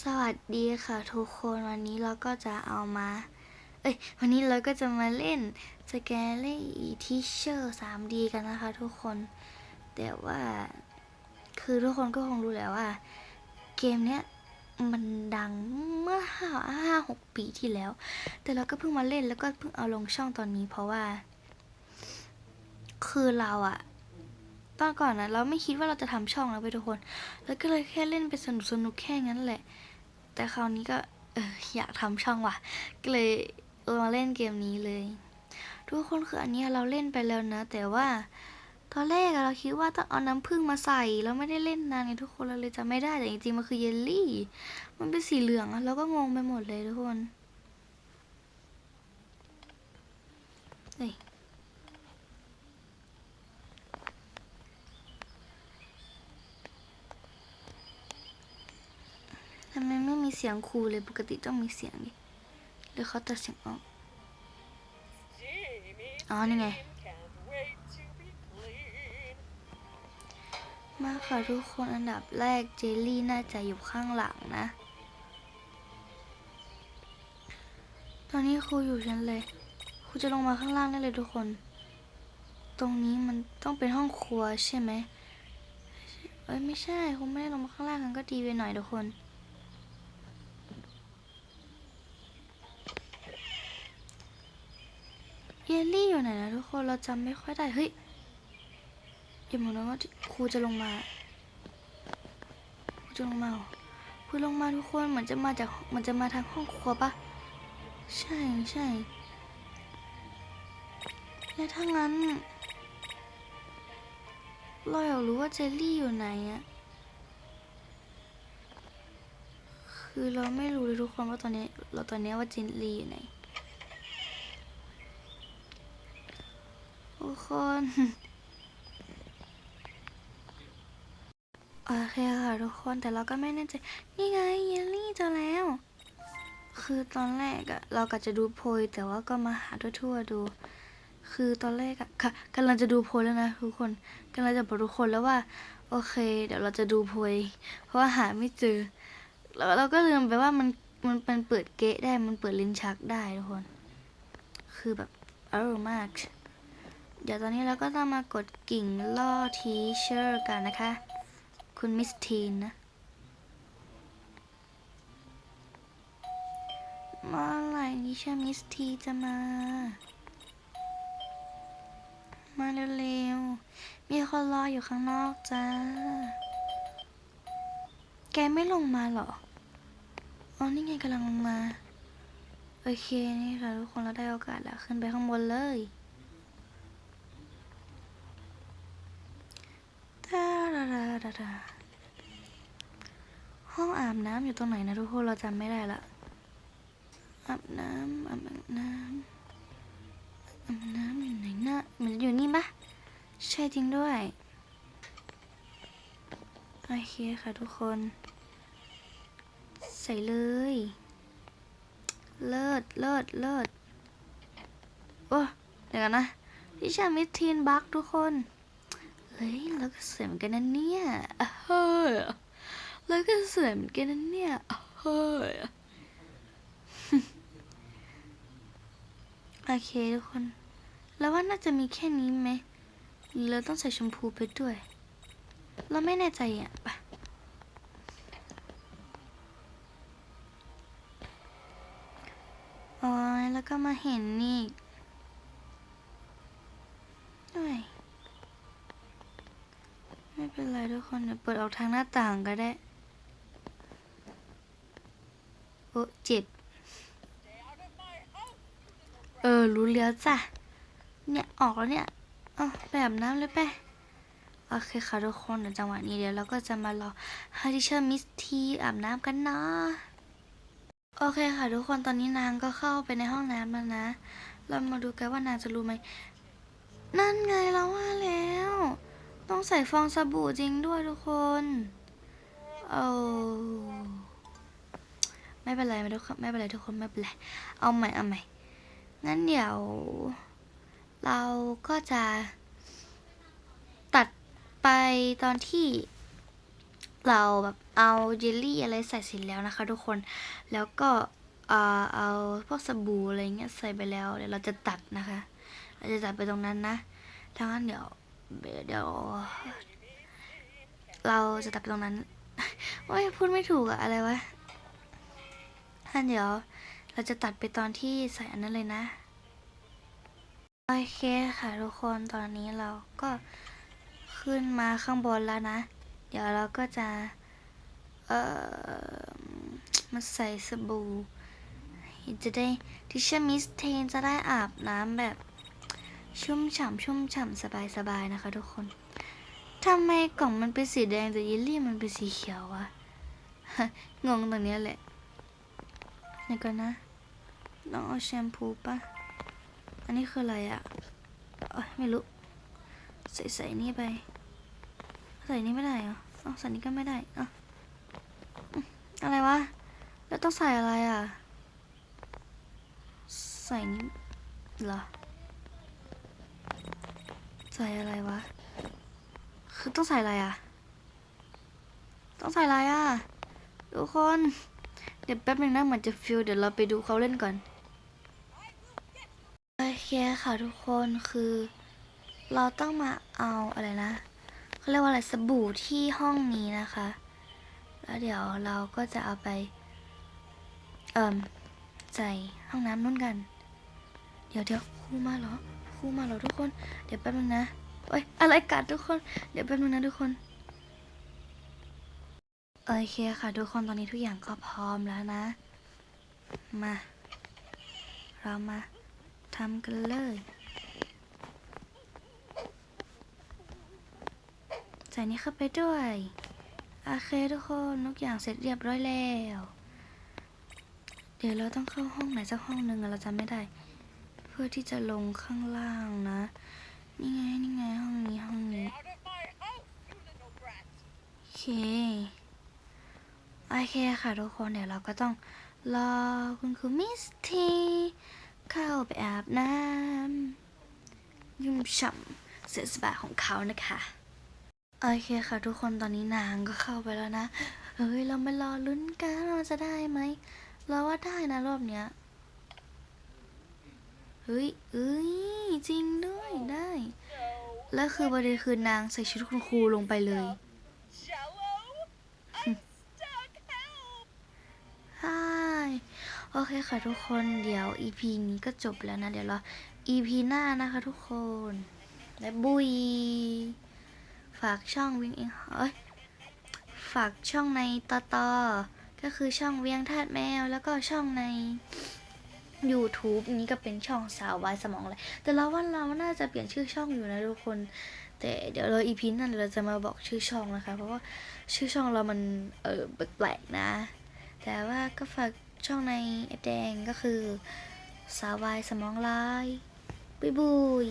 สวัสดีค่ะทุกคนวันนี้เราก็จะเอามา เอ้ย วันนี้เราก็จะมาเล่นสแกลลี่ทิเชอร์ 3D กันนะคะทุกคน แต่ว่า คือทุกคนก็คงรู้แล้วว่า เกมเนี้ยมันดังเมื่อห้าห้าหกปีที่แล้ว แต่เราก็เพิ่งมาเล่นแล้วก็เพิ่งเอาลงช่องตอนนี้เพราะว่า คือเราอะ ตอนก่อนนะเราไม่คิดว่าเราจะทำช่องแล้วไปทุกคน แล้วก็เลยแค่เล่นไปสนุกสนุกแค่นั้นแหละ แต่คราวนี้ก็เอออยากทำช่องว่ะ ก็เลยเออมาเล่นเกมนี้เลย ทุกคนคืออันนี้เราเล่นไปแล้วนะ แต่ว่าตอนแรกเราคิดว่าต้องเอาน้ำผึ้งมาใส่แล้วไม่ได้เล่นนานไงทุกคนเราเลยจำไม่ได้แต่จริงๆมันคือเยลลี่ มันเป็นสีเหลืองอะเราก็งงไปหมดเลยทุกคนเฮ้ ทำไมไม่มีเสียงครูเลยปกติต้องมีเสียงดิหรือเขาตัดเสียงออกอ๋อนี่ไง มาค่ะทุกคนอันดับแรกเจลลี่น่าจะอยู่ข้างหลังนะ ตอนนี้ครูอยู่ชั้นเลย ครูจะลงมาข้างล่างได้เลยทุกคน ตรงนี้มันต้องเป็นห้องครัวใช่ไหมเอ้ยไม่ใช่ครูไม่ได้ลงมาข้างล่างกันก็ดีไปหน่อยทุกคน ยลลี่อยู่ไหนนะทุกคนเราจำไม่ค่อยได้ เฮ้ยอย่าบอกนะว่าครูจะลงมาครูจะลงมาเหรอครูลงมาทุกคนเหมือนจะมาจากเหมือนจะมาทางห้องครัวปะใช่ใช่แล้วถ้างั้นเราอยากรู้ว่าเจลลี่อยู่ไหนอะคือเราไม่รู้เลยทุกคนว่าตอนนี้ เราตอนนี้ว่าเจลลี่อยู่ไหน ทุก คน โอเคค่ะทุกคนแต่เราก็ไม่แน่ใจ นี่ไงเยลลี่เจอแล้ว คือตอนแรกอะเราก็จะดูโพย แต่ว่าก็มาหาทั่วๆดู คือตอนแรกอะค่ะกำลังจะดูโพยแล้วนะทุกคนกำลังจะบอกทุกคนแล้วว่า โอเค เดี๋ยวเราจะดูโพย เพราะว่าหาไม่เจอแล้วเราก็ลืมไปว่ามันมันเป็นเปิดเกะได้มันเปิดลิ้นชักได้ทุกคน คือแบบอร่อยมาก เดี๋ยวตอนนี้เราก็ต้องมากดกิ่งล่อทีเชอร์กันนะคะ คุณมิสทีนนะ เมื่อไหร่นิชามิสทีจะมา มาเร็วๆ มีคนรออยู่ข้างนอกจ้า แกไม่ลงมาหรอ อ๋อ นี่ไงกำลังลงมา โอเค นี่ค่ะทุกคนเราได้โอกาสแล้ว ขึ้นไปข้างบนเลย ดา ดาดาห้องอาบน้ำอยู่ตรงไหนนะทุกคนเราจำไม่ได้ละอาบน้ำอาบน้ำอาบน้ำอยู่ไหนนะมันอยู่นี่ปะใช่จริงด้วยโอเคค่ะทุกคน ใส่เลย เลิศเลิศเลิศโอ้เดี๋ยวกันนะที่ชามิทีนบักทุกคน เฮ้ยแล้วก็สวยเหมือนกันนะเนี่ยเฮ้ยแล้วก็สวยเหมือนกันนะเนี่ยเฮ้ยโอเคทุกคน แล้วว่าน่าจะมีแค่นี้ไหมหรือเราต้องใส่ชมพูไปด้วย เราไม่แน่ใจอะปโอ้ยแล้วก็มาเห็นนี่อีกเอ้ย ไม่เป็นไรทุกคนเดี๋ยวเปิดออกทางหน้าต่างก็ได้ โอ้เจ็บ เออ รู้แล้วจ้ะ เนี่ย ออกแล้วเนี่ยอ๋อไปอาบน้ำเลยไปโอเคค่ะทุกคนเดี๋ยวจังหวะนี้เดี๋ยวเราก็จะมารอฮาริเชอร์มิสทีอาบน้ำกันเนาะโอเคค่ะทุกคนตอนนี้นางก็เข้าไปในห้องน้ำแล้วนะ เรามาดูกันว่านางจะรู้ไหม นั่นไงเราว่าแล้ว ต้องใส่ฟองสบู่จริงด้วยทุกคนโอ้ไม่เป็นไรไม่ทุกคนไม่เป็นไรทุกคนไม่เป็นไร เอาใหม่เอาใหม่ งั้นเดี๋ยว เราก็จะตัดไปตอนที่เราแบบเอาเยลลี่อะไรใส่เสร็จแล้วนะคะ ทุกคน แล้วก็เออเอาพวกสบู่อะไรเงี้ยใส่ไปแล้วเดี๋ยวเราจะตัดนะคะ เราจะตัดไปตรงนั้นนะถ้างั้นเดี๋ยว เดี๋ยว เราจะตัดไปตรงนั้นโอ้ยพูดไม่ถูกอะอะไรวะท่านเดี๋ยว เราจะตัดไปตอนที่ใส่อันนั้นเลยนะ โอเคค่ะทุกคนตอนนี้เราก็ขึ้นมาข้างบนแล้วนะ เดี๋ยวเราก็จะ เอ่อมาใส่สบู่จะได้ทิชมิสเทนจะได้อาบน้ำแบบ ชุ่มฉ่ำชุ่มฉ่ำสบายสบายนะคะ ทุกคนทำไมกล่องมันเป็นสีแดงแต่เยลลี่มันเป็นสีเขียววะงงตรงนี้แหละเดี๋ยวก่อนนะต้องเอาแชมพูปะอันนี้คืออะไรอะเอ้ยไม่รู้ ใส่ใส่นี่ไป ใส่นี่ไม่ได้เหรออ๋อใส่นี่ก็ไม่ได้อะอืมอะไรวะ แล้วต้องใส่อะไรอะใส่นี่เหรอ ส่อะไรวะ คือต้องใส่อะไรอะต้องใส่อะไรอะทุกคน เดี๋ยวแป๊บนึงนะเหมือนจะฟิลเดี๋ยวเราไปดูเขาเล่นก่อน โอเคค่ะทุกคนคือ เราต้องมาเอาอะไรนะเขาเรียกว่าอะไรสบู่ที่ห้องนี้นะคะ แล้วเดี๋ยวเราก็จะเอาไป เอ่มใส่ห้องน้ำนู่นกัน เดี๋ยวเดี๋ยวครูมาเหรอ ครูมาเหรอทุกคน เดี๋ยวแป๊บนึงนะโอ้ยอะไรกัดทุกคน เดี๋ยวแป๊บนึงนะทุกคนโอเคค่ะทุกคนตอนนี้ทุกอย่างก็พร้อมแล้วนะ มา เรามาทำกันเลยใส่นี้เข้าไปด้วยโอเคทุกคนทุกอย่างเสร็จเรียบร้อยแล้ว เดี๋ยวเราต้องเข้าห้องไหนสักห้องหนึ่งเราจำไม่ได้ พื่อที่จะลงข้างล่างนะ นี่ไง นี่ไง ห้องนี้ ห้องนี้ โอเค โอเคค่ะทุกคน เดี๋ยวเราก็ต้องรอคุณครูมิสทีเข้าไปอาบน้ำยุ่มฉ่ำเสร็จสบายของเขานะคะ โอเคค่ะทุกคน ตอนนี้นางก็เข้าไปแล้วนะ เฮ้ย เรามารอลุ้นกันว่าจะได้ไหม เราว่าได้นะรอบเนี้ย เฮ้ยเอ้ยจริงด้วยได้ แล้วคือประเด็นคือนางใส่ชุดคุณครูลงไปเลย Jello? I'm stuck! Help! ใช่โอเคค่ะทุกคนเดี๋ยว EP นี้ก็จบแล้วนะ เดี๋ยวเรา EP หน้านะคะทุกคนและบุย ฝากช่องวิ่งเองเอ้ยฝากช่องในต่อต่อก็คือช่องเวียงทาดแมวแล้วก็ช่องใน YouTube นี้ก็เป็นช่องสาววายสมองเลยแต่เราว่าเราน่าจะเปลี่ยนชื่อช่องอยู่นะทุกคน แต่เดี๋ยวเราอีพีนั้นเราจะมาบอกชื่อช่องนะคะ เพราะว่าชื่อช่องเรามันเออแปลกๆนะ แต่ว่าก็ฝากช่องในแอปแดงก็คือสาววายสมองลายบุยบุย